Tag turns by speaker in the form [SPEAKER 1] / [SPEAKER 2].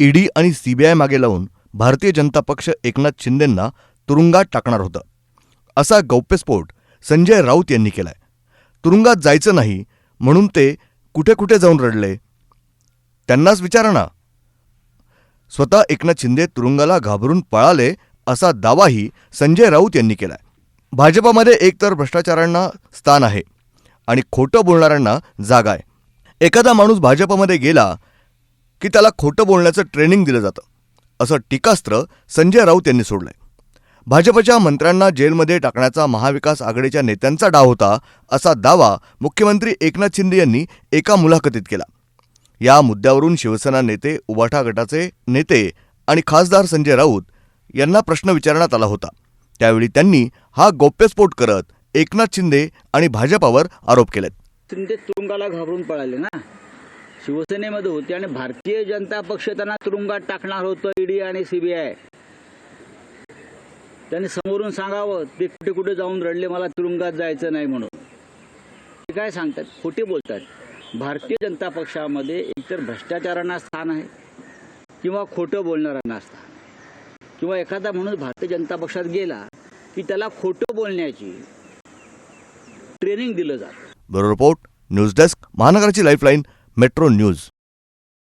[SPEAKER 1] ED आणि CBI मागे लावून भारतीय जनता पक्ष एकनाथ शिंदेंना तुरुंगात टाकणार होतं. असा गौप्यस्फोट संजय राऊत यांनी केलाय. तुरुंगात जायचं नाही म्हणून ते कुठे कुठे जाऊन रडले? त्यांनाच विचारा ना. स्वतः एकनाथ शिंदे तुरुंगाला घाबरून पळाले असा दावाही संजय राऊत यांनी केलाय. भाजपामध्ये एकतर भ्रष्टाचारांना स्थान आहे आणि खोटं बोलणाऱ्यांना जागा आहे. एखादा माणूस भाजपमध्ये गेला की त्याला खोटं बोलण्याचं ट्रेनिंग दिलं जातं. असं टीकास्त्र संजय राऊत यांनी सोडलंय. भाजपच्या मंत्र्यांना जेलमध्ये टाकण्याचा महाविकास आघाडीच्या नेत्यांचा डाव होता असा दावा मुख्यमंत्री एकनाथ शिंदे यांनी एका मुलाखतीत केला. या मुद्द्यावरून शिवसेना नेते उबाठा गटाचे नेते आणि खासदार संजय राऊत यांना प्रश्न विचारण्यात आला होता. त्यावेळी त्यांनी हा गौप्यस्फोट करत एकनाथ शिंदे आणि भाजपावर आरोप केलेत.
[SPEAKER 2] शिंदे तुरुंगाला घाबरून पळाले ना? शिवसेनेमध्ये होते आणि भारतीय जनता पक्ष त्यांना तुरुंगात टाकणार होतं ईडी आणि सीबीआय त्यांनी समोरून सांगावं ते कुठे कुठे जाऊन रडले मला तुरुंगात जायचं नाही म्हणून. ते काय सांगतात? खोटे बोलतात. भारतीय जनता पक्षामध्ये एकतर भ्रष्टाचारांना स्थान आहे किंवा खोटं बोलणाऱ्यांना स्थान किंवा एखादा माणूस भारतीय जनता पक्षात गेला की त्याला खोटं बोलण्याची ट्रेनिंग दिलं जातं.
[SPEAKER 1] ब्युरो रिपोर्ट न्यूज डेस्क महानगराची लाईफलाईन मेट्रो न्यूज